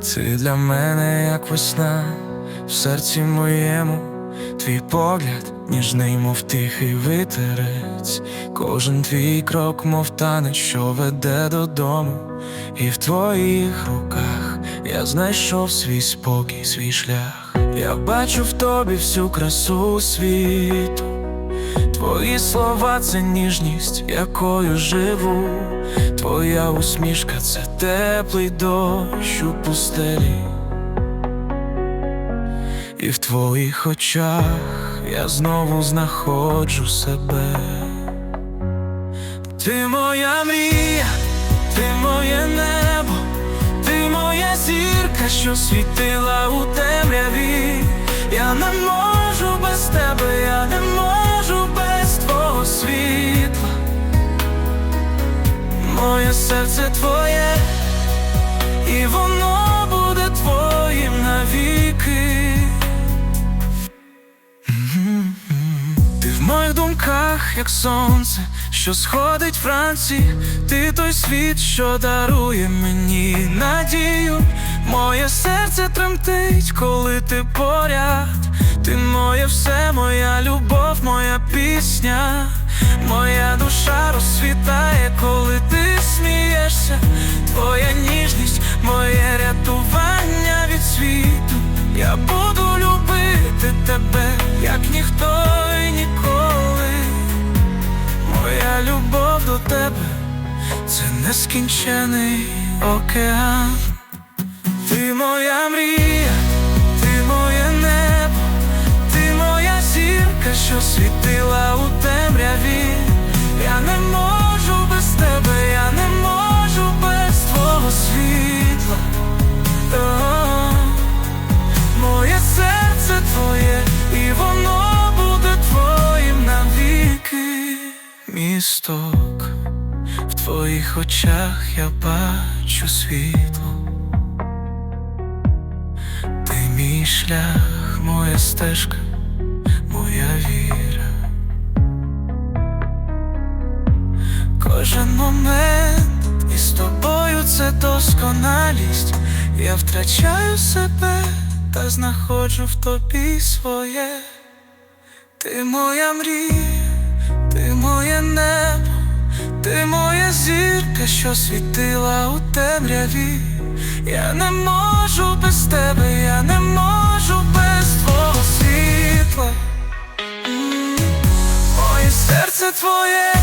Ти для мене як весна в серці моєму, твій погляд ніжний, мов тихий витерець, кожен твій крок, мов танець, що веде додому, і в твоїх руках я знайшов свій спокій, свій шлях. Я бачу в тобі всю красу світу. Твої слова це ніжність, якою живу. Твоя усмішка це теплий дощ у пустелі. І в твоїх очах я знову знаходжу себе. Ти моя мрія, ти моє небо, ти моя зірка, що світила у темряві. Я не можу без тебе, серце твоє, і воно буде твоїм навіки. Ти в моїх думках, як сонце, що сходить вранці, ти той світ, що дарує мені надію. Моє серце тремтить, коли ти поряд. Ти моє все, моя любов, пісня, моя душа розсвітає, коли ти смієшся, твоя ніжність, моє рятування від світу. Я буду любити тебе, як ніхто і ніколи. Моя любов до тебе це нескінчений океан. Ти моя мрія, Місток, в твоїх очах я бачу світло. Ти мій шлях, моя стежка, моя віра. Кожен момент із тобою це досконалість. Я втрачаю себе та знаходжу в тобі своє. Ти моя мрія, небо, ти моя зірка, що світила у темряві. Я не можу без тебе, я не можу без твого світла. Моє серце твоє,